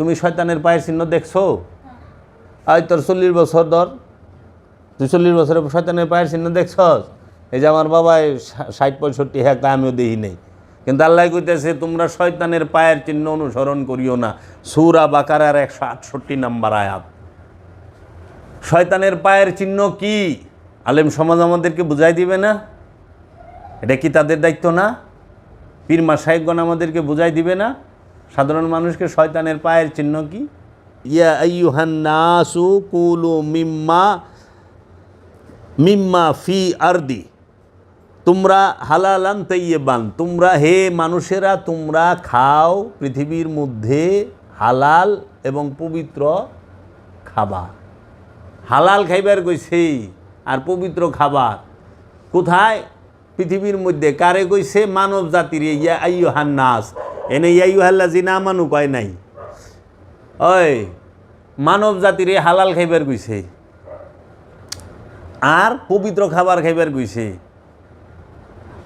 তুমি শয়তানের পায়ের চিহ্ন দেখছ? আজ তোর চল্লিশ বছর ধর। তুই চল্লিশ বছরের শয়তানের পায়ের চিহ্ন দেখছ এই যে আমার বাবা ষাট পঁয়ষট্টি হ্যাঁ তা আমিও দেখি নেই। কিন্তু আল্লাহ কইতেছে, তোমরা শয়তানের পায়ের চিহ্ন অনুসরণ করিও না। সুরা বাকারার একশো আটষট্টি নাম্বার আয়াত। শয়তানের পায়ের চিহ্ন কি? আলেম সমাজ আমাদেরকে বুঝাই দিবে না? এটা কি তাদের দায়িত্ব না? পীর মাসাহেবগণ আমাদেরকে বুঝাই দিবে না? সাধারণ মানুষকে শয়তানের পায়ের চিহ্ন কি? ইয়া আইয়ুহান কুলু মিম্মা মিম্মা ফি আরদি। তোমরা হালালান তৈবান তোমরা হে মানুষেরা, তোমরা খাও পৃথিবীর মধ্যে হালাল এবং পবিত্র খাবার। হালাল খাইবার কইছে আর পবিত্র খাবার? কোথায়? পৃথিবীর মধ্যে। কারে কইছে? মানব জাতির ইয়া আইয়ু হান্নাস এনে ইয়াইয়ু হাল্লা জিনা মানু কয় নাই। ওই মানব জাতির হালাল খাইবার কইছে আর পবিত্র খাবার খাইবার কইছে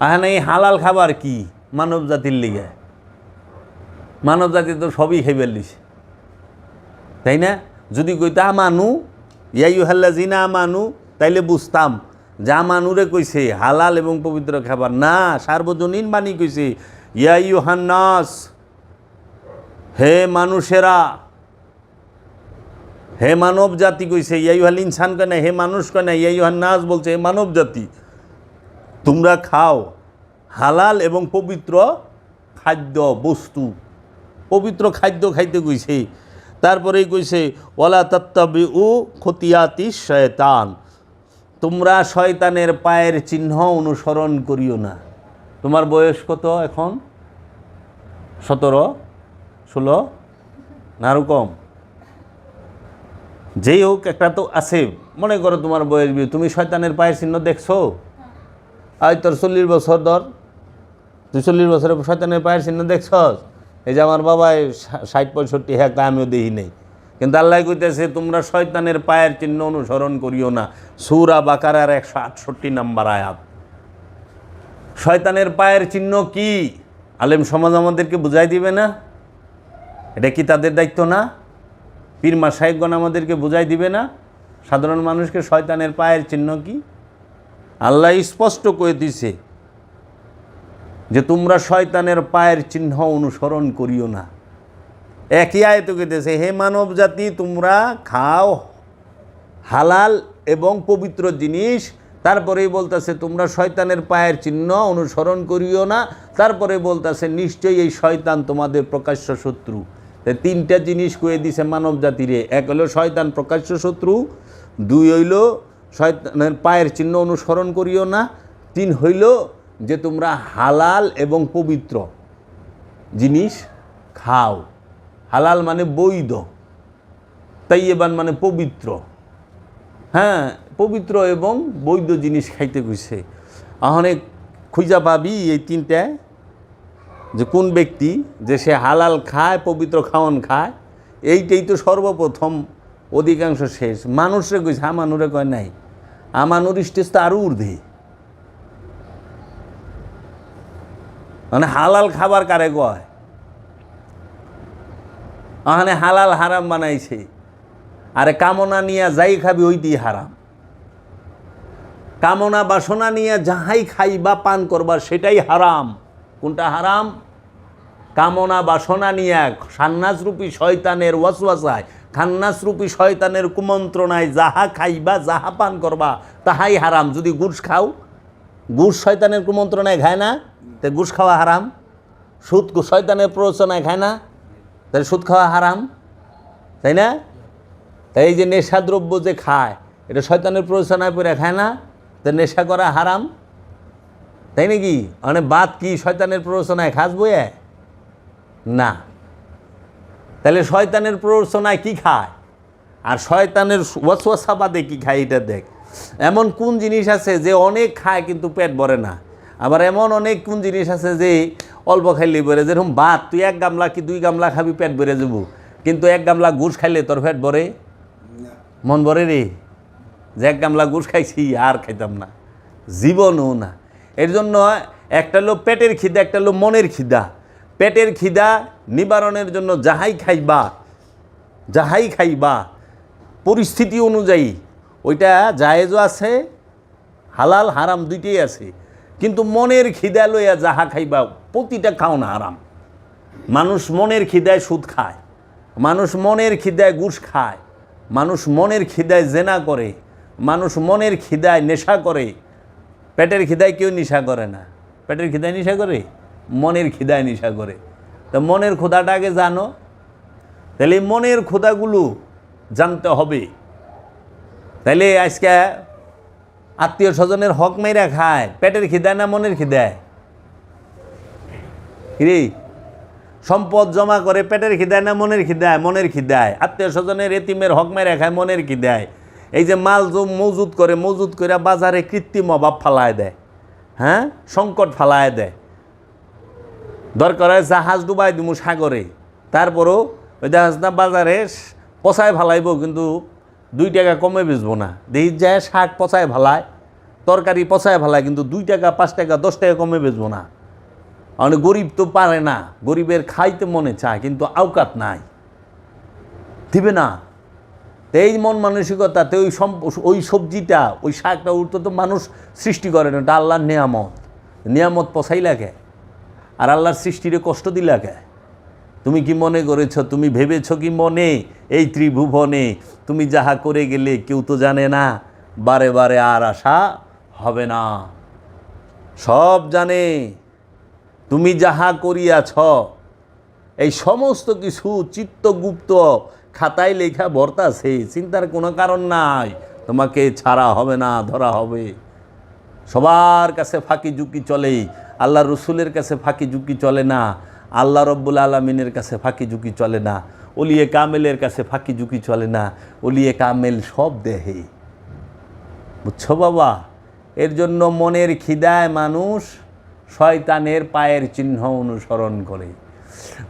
এখন এই হালাল খাবার কি মানব জাতির লিগে? মানব জাতি তো সবই খাইবার লিছে। তাই না? যদি কইতা মানু ইয়াইউ হাল্লা জিনা মানু তাইলে বুঝতাম যা মানুরে কইছে হালাল এবং পবিত্র খাবার। না, সার্বজনীন বাণী কইছে ইয়াইউ হে মানুষেরা, হে মানব জাতি কইছে ইয়াইউ হাল ইনসান কেন হে মানুষ কেন ইয়াইউ হান্নাস বলছে, হে মানব জাতি তোমরা খাও হালাল এবং পবিত্র খাদ্য, বস্তু, পবিত্র খাদ্য খাইতে কইছে। তারপরেই কইছে ওলা তত্ত্ববি উ খতিয়াতি শয়তান, তোমরা শয়তানের পায়ের চিহ্ন অনুসরণ করিও না। তোমার বয়স কত এখন? সতেরো, ষোলো, না আরও কম? যেই হোক, একটা তো আছে। মনে করো তোমার বয়স বিয়ে। তুমি শয়তানের পায়ের চিহ্ন দেখছ? আজ তোর চল্লিশ বছর ধর। তুই চল্লিশ বছরের শয়তানের পায়ের চিহ্ন দেখছ এই যে আমার বাবা ষাট, পঁয়ষট্টি হ্যাঁ তা আমিও দেখি নেই। কিন্তু আল্লাহ কইতেছে, তোমরা শয়তানের পায়ের চিহ্ন অনুসরণ করিও না। সুরা বাকারার একশো আটষট্টি নাম্বার আয়াত। শয়তানের পায়ের চিহ্ন কি? আলেম সমাজ আমাদেরকে বুঝাই দিবে না? এটা কি তাদের দায়িত্ব না? পীরমা মাসাহেবগণ আমাদেরকে বুঝাই দিবে না? সাধারণ মানুষকে শয়তানের পায়ের চিহ্ন কি? আল্লাহ স্পষ্ট করে দিছে যে তোমরা শয়তানের পায়ের চিহ্ন অনুসরণ করিও না। একই আয়ত কেটেছে হে মানব জাতি, তোমরা খাও হালাল এবং পবিত্র জিনিস তারপরেই বলতেছে, তোমরা শয়তানের পায়ের চিহ্ন অনুসরণ করিও না। তারপরে বলতেছে, নিশ্চয়ই এই শয়তান তোমাদের প্রকাশ্য শত্রু। তিনটা জিনিস কয়ে দিছে মানব জাতিরে। এক হলো শয়তান প্রকাশ্য শত্রু, দুই হইল শয়তানের পায়ের চিহ্ন অনুসরণ করিও না, তিন হইল যে তোমরা হালাল এবং পবিত্র জিনিস খাও। হালাল মানে বৈধ তাইয়েবান মানে পবিত্র। হ্যাঁ পবিত্র এবং বৈধ জিনিস খাইতে কইছে। অনেক খুঁজা পাবি এই তিনটায় যে কোন ব্যক্তি যে সে হালাল খায়, পবিত্র খাওয়ান খায়, এইটাই তো সর্বপ্রথম, অধিকাংশ শেষ। মানুষরে কইছে, আমানুরে কয় নাই। আমানুর স্টেজ তো আরও ঊর্ধ্বে। মানে হালাল খাবার কারে কয়? আহানে হালাল হারাম বানাইছে। আরে কামনা নিয়ে যাই খাবি ওইটি হারাম। কামনা বাসনা নিয়ে যাহাই খাই বা পান করবা সেটাই হারাম। কোনটা হারাম? কামনা বাসনা নিয়ে সান্নাসরূপী শয়তানের ওয়াসওয়াসায় খান্নাসরূপী শয়তানের কুমন্ত্রণায় যাহা খাইবা, যাহা পান করবা, তাহাই হারাম। যদি গুড় খাও, গুড় শয়তানের কুমন্ত্রণায় খায় না, তে গুড় খাওয়া হারাম। সুদ শয়তানের প্ররোচনায় খায় না তাহলে সুদ খাওয়া হারাম। তাই না? তাই এই যে নেশাদ্রব্য যে খায়, এটা শয়তানের প্ররোচনায় পরে খায় না। তো নেশা করা হারাম? তাই নাকি? মানে বাদ কি শয়তানের প্ররোচনায় খাস বইয়ে? না। তাহলে শয়তানের প্ররোচনায় কি খায়? আর শয়তানের ওয়াসওয়াসা বাদে কি খায় এটা দেখ। এমন কোন জিনিস আছে যে অনেক খায় কিন্তু পেট ভরে না? আবার এমন অনেক কোন জিনিস আছে যে অল্প খাইলে বেড়ে যেরকম ভাত তুই এক গামলা কি দুই গামলা খাবি পেট বেড়ে যাব। কিন্তু এক গামলা ঘুষ খাইলে তোর পেট ভরে? মন ভরে রে? যে এক গামলা ঘুষ খাইছি, আর খাইতাম না। জীবনও না। এর জন্য একটা হলো পেটের খিদা, একটা হলো মনের খিদা। পেটের খিদা নিবারণের জন্য যাহাই খাইবা যাহাই খাইবা, পরিস্থিতি অনুযায়ী ওইটা জায়েজও আছে, হালাল হারাম দুইটাই আছে। কিন্তু মনের খিদা লইয়া যাহা খাইবা, প্রতিটা খাওন হারাম। মানুষ মনের খিদায় সুদ খায়, মানুষ মনের খিদায় ঘুষ খায়, মানুষ মনের খিদায় জেনা করে মানুষ মনের খিদায় নেশা করে। পেটের খিদায় কেউ নেশা করে না। পেটের খিদায় নেশা করে? মনের খিদায় নেশা করে। তো মনের ক্ষুধাটা আগে জানো। তাহলে মনের ক্ষুধাগুলো জানতে হবে। তাহলে আজকে আত্মীয় স্বজনের হক মেরা খায়। পেটের খিদায় না মনের খিদায়? রে সম্পদ জমা করে পেটের খিদায় না মনের খিদায়? মনের খিদায়। আত্মীয় স্বজনের এতিমের হক মেরে খায়, মনের খিদায়। এই যে মাল মজুত করে মজুত করে বাজারে কৃত্রিম অভাব ফালায় দেয়। হ্যাঁ? সংকট ফালায় দেয়। দরকার হয় জাহাজ ডুবাই দিমু সাগরে। তারপরও ওই জাহাজ না বাজারে পচায় ফালাইব, কিন্তু দুই টাকা কমে বেচবো না। দেখি যায় শাক পচায় ফালায়, তরকারি পচায় ফালায়, কিন্তু দুই টাকা, পাঁচ টাকা, দশ টাকা কমে বেচবো না। মানে গরিব তো পারে না, গরিবের খাইতে মনে চায়, কিন্তু আওকাত নাই। দিবে না। এই মন মানসিকতাতে ওই ওই সবজিটা, ওই শাকটা উঠতে তো মানুষ সৃষ্টি করে না এটা আল্লাহর নিয়ামত। নিয়ামত পচাই লাগে আর আল্লাহর সৃষ্টিরে কষ্ট দিলা কে? তুমি কি মনে করেছ, তুমি ভেবেছ কি মনে এই ত্রিভুবনে? তুমি যাহা করে গেলে কেউ তো জানে না, বারে বারে আর আশা হবে না। সব জানে, তুমি যাহা করিয়াছ, এই সমস্ত কিছু চিত্তগুপ্ত খাতায় লেখা বর্তাছে চিন্তার কোনো কারণ নাই। তোমাকে ছাড়া হবে না, ধরা হবে। সবার কাছে ফাঁকি ঝুঁকি চলে আল্লাহ রসুলের কাছে ফাঁকি ঝুঁকি চলে না। আল্লাহ রব্বুল আলমিনের কাছে ফাঁকি ঝুঁকি চলে না। অলিয়ে কামেলের কাছে ফাঁকি ঝুঁকি চলে না। অলিয়ে কামেল সব দেহে। বুঝছ বাবা? এর জন্য মনের খিদায় মানুষ শয়তানের পায়ের চিহ্ন অনুসরণ করে।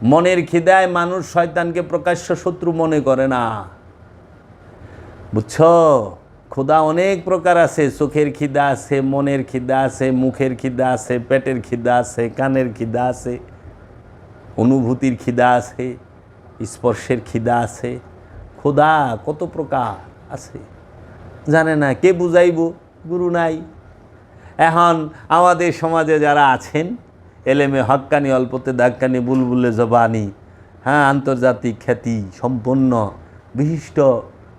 মনের খিদায় মানুষ শয়তানকে প্রকাশ্য শত্রু মনে করে না। বুঝছ? ক্ষুধা অনেক প্রকার আছে। চোখের খিদা আছে, মনের খিদা আছে, মুখের খিদা আছে, পেটের খিদা আছে, কানের খিদা আছে, অনুভূতির খিদা আছে, স্পর্শের খিদা আছে। ক্ষুধা কত প্রকার আছে। জানে না, কে বুঝাইব? গুরু নাই। এখন আমাদের সমাজে যারা আছেন এলেমে হক্কানি, অল্পতে দাক্কানি বুলবুলে জবানি হ্যাঁ আন্তর্জাতিক খ্যাতি সম্পন্ন, বিশিষ্ট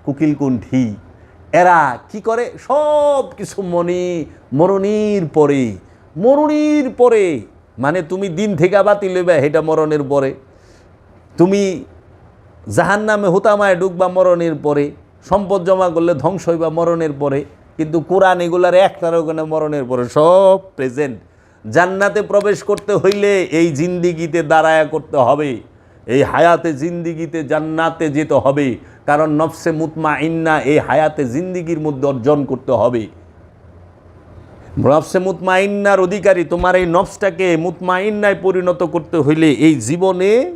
কুকিলকুণ্ঠী। এরা কি করে? সব কিছু মনি, মরণির পরে মরণির পরে। মানে তুমি দিন থেকে বাতিল লইবা সেটা মরণের পরে। তুমি জাহান নামে হুতামায় ডুববা মরণের পরে। সম্পদ জমা করলে ধ্বংস হইবা মরণের পরে। কিন্তু কোরআন এগুলার একটার ওখানে মরণের পরে। সব প্রেজেন্ট জান্নাতে প্রবেশ করতে হইলে এই জিন্দিগিতে দাঁড়ায়া করতে হবে। এই হায়াতে জিন্দিগিতে জান্নাতে যেতে হবে। কারণ নফসে মুতমা ইন্না এই হায়াতে জিন্দিগির মধ্যে অর্জন করতে হবে। নফসে মুতমাইন্নার অধিকারী তোমার এই নফসটাকে মুতমাইন্নায় পরিণত করতে হইলে এই জীবনে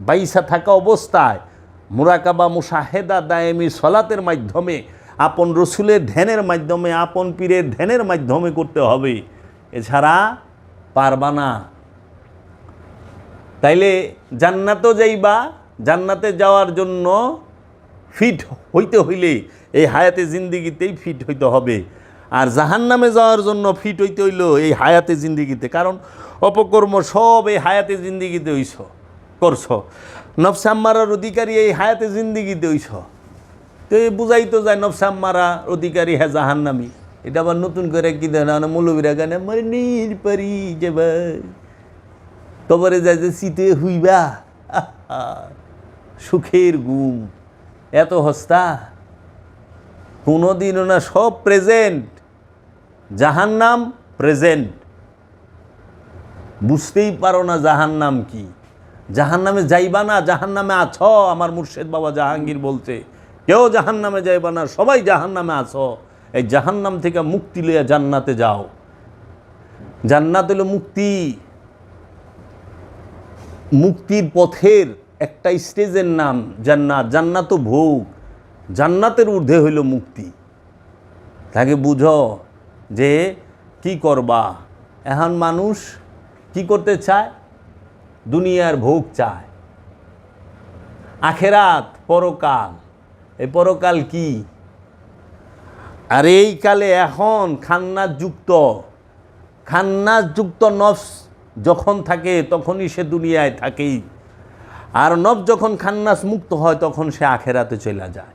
বাইসা থাকা অবস্থায় মুরাকাবা মুসাহেদা দায়েমি সলাতের মাধ্যমে, আপন রসুলের ধ্যানের মাধ্যমে, আপন পীরের ধ্যানের মাধ্যমে করতে হবে। এছাড়া পারবা না। তাইলে জান্নাতও যাইবা, জান্নাতে যাওয়ার জন্য ফিট হইতে হইলে এই হায়াতে জিন্দিগিতেই ফিট হইতে হবে। আর জাহান নামে যাওয়ার জন্য ফিট হইতে হইল এই হায়াতে জিন্দিগিতে, কারণ অপকর্ম সব এই হায়াতে জিন্দিগিতে হইছ, করছ। নফসাম্মারার অধিকারী এই হায়াতে জিন্দিগিতে হইছ। তো বুঝাই তো যায় নফসাম্মারা অধিকারী হ্যাঁ জাহান্নামি। এটা আবার নতুন করে কি দেয় না মৌলবীরা গানে, মরে নীর পারি যে ভাই কবরে যায় যে শীতে হুইবা, সুখের গুম, এত হস্তা, কোনোদিনও না সব প্রেজেন্ট জাহান্নাম প্রেজেন্ট বুঝতেই পারো না জাহান্নাম কি। জাহান্নামে যাইবা না, জাহান্নামে আছ, আমার মুর্শেদ বাবা জাহাঙ্গীর বলছে। কেউ জাহান্নামে যাইবা না, সবাই জাহান্নামে আছো। এই জাহান্নাম থেকে মুক্তি লইয়া জান্নাতে যাও। জান্নাত হলো মুক্তি। মুক্তির পথের একটা স্টেজের নাম জান্নাত। জান্নাত ভোগ। জান্নাতের ঊর্ধ্বে হইল মুক্তি। তাকে বুঝো যে কি করবা? এখন মানুষ কি করতে চায়? দুনিয়ার ভোগ চায়। আখেরাত, পরকাল। এই পরকাল কি? আর এই কালে এখন খান্নাস যুক্ত যুক্ত নফস যখন থাকে তখনই সে দুনিয়ায় থাকেই। আর নফ যখন খান্নাস মুক্ত হয় তখন সে আখেরাতে চলে যায়।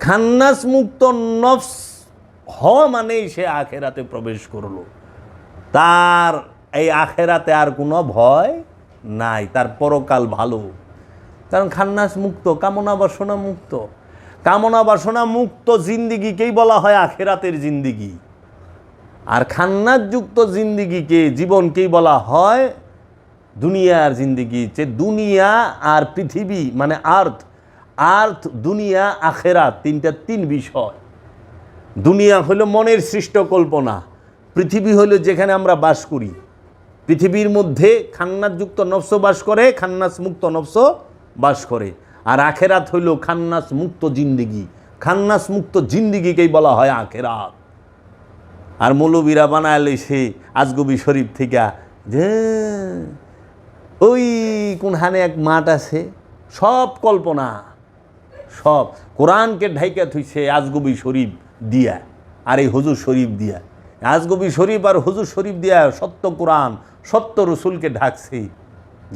খান্নাস মুক্ত নফস হওয়া মানেই সে আখেরাতে প্রবেশ করল। তার এই আখেরাতে আর কোনো ভয় নাই, তার পরকাল ভালো। কারণ খান্নাস মুক্ত কামনা বাসনা মুক্ত কামনা বাসনা মুক্ত জিন্দিগিকেই বলা হয় আখেরাতের জিন্দিগি। আর খান্নাসযুক্ত জিন্দিগিকে জীবনকেই বলা হয় দুনিয়ার জিন্দিগি। যে দুনিয়া আর পৃথিবী মানে আর্থ আর্থ, দুনিয়া, আখেরাত, তিনটা তিন বিষয়। দুনিয়া হলো মনের সৃষ্ট কল্পনা, পৃথিবী হলো যেখানে আমরা বাস করি। পৃথিবীর মধ্যে খান্নাসযুক্ত নফস বাস করে খান্নাস মুক্ত নফস বাস করে। আর আখেরাত হইল খান্নাস মুক্ত জিন্দিগি। খান্নাস মুক্ত জিন্দিগিকেই বলা হয় আখেরাত। আর মৌলবীরা বানায় সে আজগবি শরীফ থেকে যে ওই কোনখানে এক মাঠ আছে, সব কল্পনা, সব। কোরআনকে ঢাইকা থুইছে আজগবি শরীফ দিয়া, আর এই হুজুর শরীফ দিয়া। আজগবি শরীফ আর হুজুর শরীফ দিয়া সত্য কোরআন, সত্য রসুলকে ঢাকছে,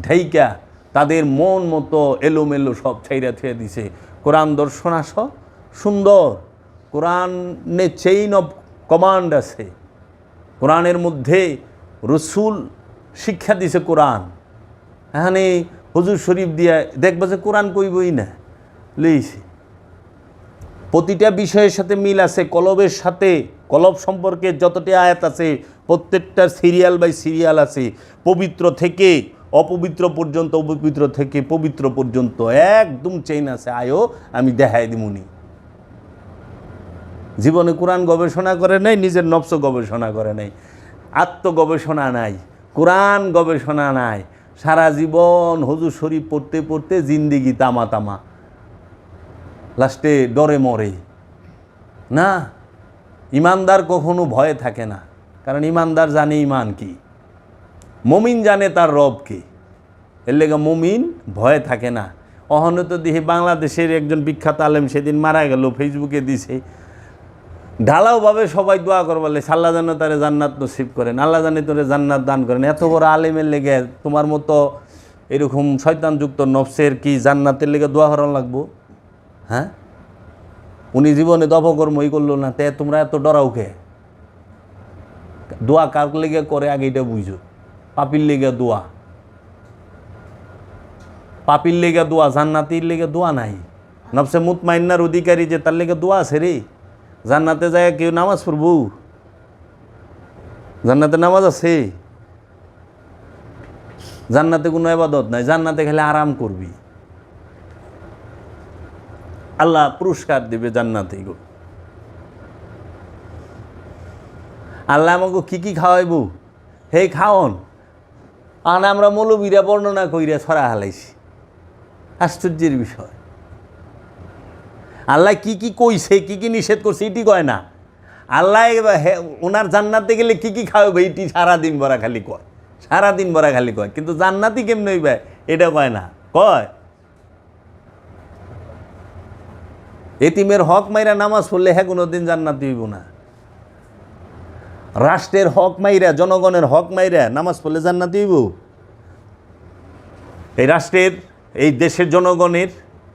ঢাইকা তাদের মন মতো এলোমেলো সব ছাইরা থুয়ে দিছে। কোরআন দর্শন আস, সুন্দর। কোরআনে চেইন অফ কমান্ড আছে। কোরআনের মধ্যে রসুল শিক্ষা দিছে কোরআন। এখানে হজুর শরীফ দিয়া দেখবা যে কোরআন কইবই না। লইছে। প্রতিটা বিষয়ের সাথে মিল আছে, কলবের সাথে। কলব সম্পর্কে যতটি আয়াত আছে প্রত্যেকটার সিরিয়াল বাই সিরিয়াল আছে। পবিত্র থেকে অপবিত্র পর্যন্ত, অপবিত্র থেকে পবিত্র পর্যন্ত একদম চেইন আছে। আয়ো আমি দেখাই দিমুনি জীবনে কোরআন গবেষণা করে নাই, নিজের নবস গবেষণা করে নাই। আত্মগবেষণা নাই, কোরআন গবেষণা নাই। সারা জীবন হুজুর শরীফ পড়তে পড়তে জিন্দিগি তামা তামা লাস্টে ডরে মরে। না, ইমানদার কখনো ভয়ে থাকে না। কারণ ইমানদার জানে ইমান কি। মমিন জানে তার রব কি। এর লেগে মমিন ভয়ে থাকে না। অহনত দেখি বাংলাদেশের একজন বিখ্যাত আলেম সেদিন মারা গেল, ফেসবুকে দিছে। ঢালাওভাবে সবাই দোয়া করবলে আল্লাহ যেন তারে জান্নাত নসিব করেন, আল্লাহ জানে তোরে জান্নাত দান করেন। এত বড় আলেমের লেগে তোমার মতো এরকম শয়তানযুক্ত নফসের কি জান্নাতের লেগে দোয়া করানো লাগবো? হ্যাঁ? উনি জীবনে তো অপকর্মই করল না, তে তোমরা এত ডরাও কে? দোয়া কার লেগে করে আগে এটা বুঝো। পাপির লেগে দোয়া। পাপির লেগে দোয়া, জান্নাতির লেগে দোয়া নাই। নবসে মুতমাইন্নার অধিকারী যে তার লেগে দোয়া আছে রে। জান্নাতে যায় কেউ নামাজ পড়ব। জান্নাতে নামাজ আছে। জান্নাতে কোনো আবাদত নাই, জান্নাতে খেলে আরাম করবি। আল্লাহ পুরস্কার দিবে জান্নাতে গো। আল্লাহ আমাকে কি কি খাওয়াইব? হে খাওন। আর আমরা মৌলবীরা বর্ণনা কইরা ছড়া হালাইছি। আশ্চর্যের বিষয়। আল্লাহ কি কি কইছে, কি কি নিষেধ করছে, এটি কয় না। আল্লাহ ওনার জান্নাতে গেলে কি কি খাওয়াবে এটি সারাদিন ভরা খালি কয়। সারাদিন ভরা খালি কয়। কিন্তু জান্নাতি কেমন হইবে, এটা কয় না। কয়? এতিমের হক মাইরা নামাজ পড়লে হ্যাঁ কোনোদিন জান্নাতি হইব না। রাষ্ট্রের হক মাইরা, জনগণের হক মাইরা নামাজ পড়লে জান্নাতি হইব। এই রাষ্ট্রের, এই দেশের জনগণের,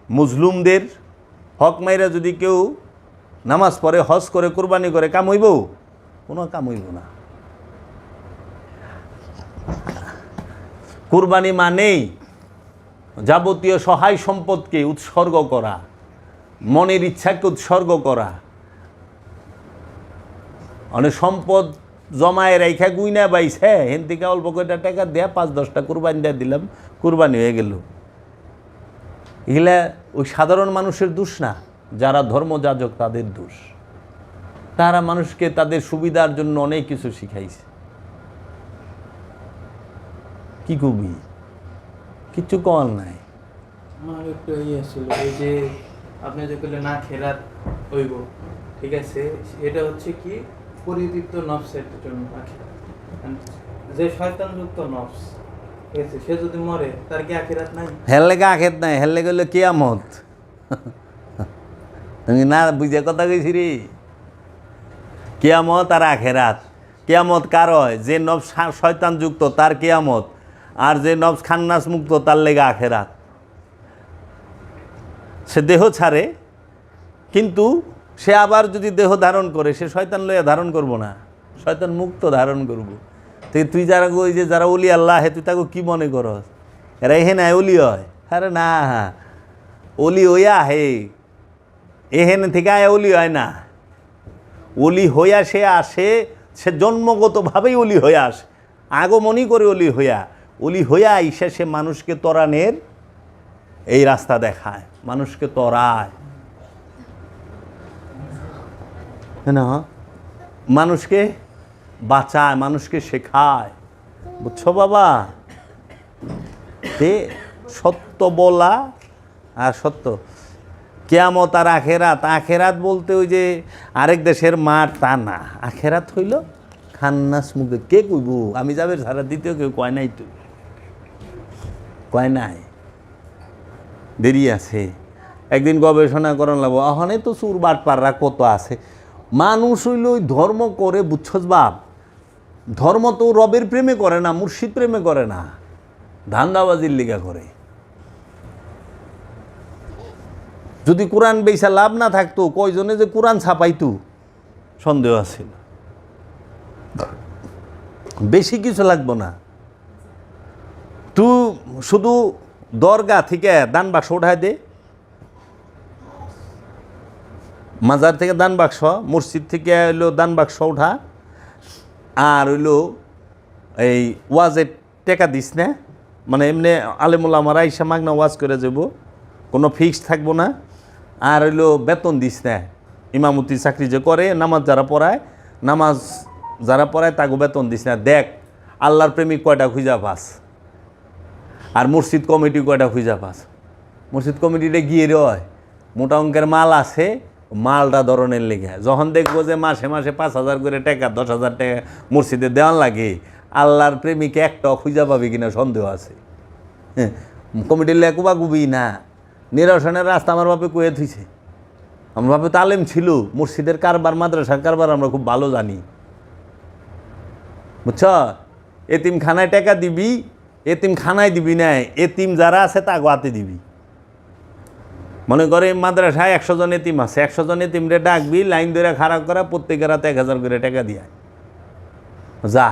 মুসলুমদের হক মাইরা যদি কেউ নামাজ পড়ে, হজ করে, কোরবানি করে, কাম হইব? কোনো কাম হইব না। কোরবানি মানেই যাবতীয় সহায় সম্পদকে উৎসর্গ করা, মনের ইচ্ছাকে উৎসর্গ করা অনেক সম্পদ জমায় রেখা গুইনা বাইছে, হেন থেকে অল্প কয়টা টাকা দেয়া, পাঁচ দশটা কুরবানি দিয়ে দিলাম, কুরবানি হয়ে গেল। এগুলা ওই সাধারণ মানুষের দোষ না, যারা ধর্মযাজক তাদের দোষ। তারা মানুষকে তাদের সুবিধার জন্য অনেক কিছু শিখাইছে। কি কবি? কিচ্ছু কল নাই। আমার একটু ইয়ে ছিল এই যে আপনি যে না খেরাত হইব, ঠিক আছে? এটা হচ্ছে কি? পরিতৃপ্ত নফসের জন্য যে শয়তানযুক্ত নফস সে যদি মরে, তার কি নাই? হেল লেগে আখেত নাই হেল লেগে হলো কেয়ামত। তুমি না বুঝে কথা কইছি রে। আর আখেরাত। কার হয়? যে নব শয়তান যুক্ত, তার কেয়ামত। আর যে নব খান্নাস মুক্ত, তার লেগে আখেরাত। সে দেহ ছাড়ে, কিন্তু সে আবার যদি দেহ ধারণ করে, সে শয়তান লইয়া ধারণ করব না। শয়তান মুক্ত ধারণ করব। তো তুই যারা ওই যে যারা অলি আল্লাহ হে তুই তাকে কি মনে করস? এরা এহেন আয় অলি হয়। আরে না অলি হইয়া হে এহেন থেকে আয় অলি হয় না। অলি হইয়া সে আসে, সে জন্মগতভাবেই অলি হয়ে আসে। আগমনই করে অলি হইয়া। অলি হইয়া আইসা সে মানুষকে তরানের এই রাস্তা দেখায়। মানুষকে তরায়। না মানুষকে বাঁচায়, মানুষকে শেখায়। বুঝছ বাবা? সত্য বলা আর সত্য। কেয়ামত আর আখেরাত। আখেরাত বলতে ওই যে আরেক দেশের মাঠ তা না। আখেরাত হইল খান্নাস মুখে। কে কইব? আমি যাবে সারা দ্বিতীয় কেউ কয় নাই তুই কয় নাই? দেরি আছে। একদিন গবেষণা করার লাগবো। অহনে তো চুর বাটপাররা কত আছে। মানুষ হইল ধর্ম করে, বুঝছস বাপ? ধর্ম তো রবের প্রেমে করে না, মুর্শিদ প্রেমে করে না, ধান্দাবাজির লিগা করে। যদি কোরআন বেসা লাভ না থাকতো, কয়জনে যে কোরআন ছাপাইতো? সন্দেহ আছিল বেশি কিছু লাগবো না। তুই শুধু দরগা থেকে দান বাক্স উঠায় দে। মাজার থেকে দান বাক্স মসজিদ থেকে হইল দান বাক্স উঠা, আর হইল এই ওয়াজে টেকা দিস না। মানে এমনি আলেমুল আমার আইসা মাগনা ওয়াজ করে যাব, কোনো ফিক্সড থাকব না। আর হইল বেতন দিস না, ইমামতি চাকরি যে করে, নামাজ যারা পড়ায়, নামাজ যারা পড়ায় তাকে বেতন দিস না। দেখ, আল্লাহর প্রেমিক কয়টা খুঁজা পাস? আর মসজিদ কমিটি কয়টা খুঁজা পাস? মসজিদ কমিটিটা গিয়ে রয়, মোটা অঙ্কের মাল আছে মালটা ধরনের লেগে। যখন দেখব যে মাসে মাসে পাঁচ হাজার করে টাকা, দশ হাজার টাকা মসজিদে দেওয়ান লাগে, আল্লাহর প্রেমিকে একটা খুঁজা পাবে কিনা সন্দেহ আছে। হ্যাঁ কমিটির লেকুবা গুবি না। নিরসনের রাস্তা আমার বাপে কয়ে থুইছে। আমার বাপে তালেম ছিল। মসজিদের কারবার, মাদ্রাসার কারবার আমরা খুব ভালো জানি। বুঝছ? এতিম খানায় টাকা দিবি এতিম খানায় দিবি না। এতিম যারা আছে তা গোয়াতে দিবি। মনে করে মাদ্রাসায় একশো জন এতিম আছে, একশো জন এতিমরে ডাকবি লাইন ধরে খারাপ করা, প্রত্যেকের হাতে এক হাজার করে টাকা দিয়া যা,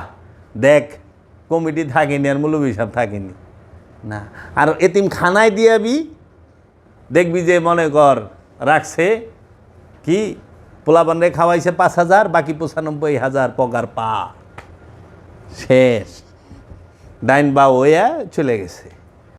দেখ, কমিটি থাকেনি আর মূল্য হিসাব থাকেনি। না, আর এতিম খানায় দিয়াবি দেখবি যে মনে কর, রাখছে, কি, পোলাপানরে খাওয়াইছে পাঁচ হাজার, বাকি পঁচানব্বই হাজার পগার পা। শেষ। ডাইন বা ওয়া চলে গেছে।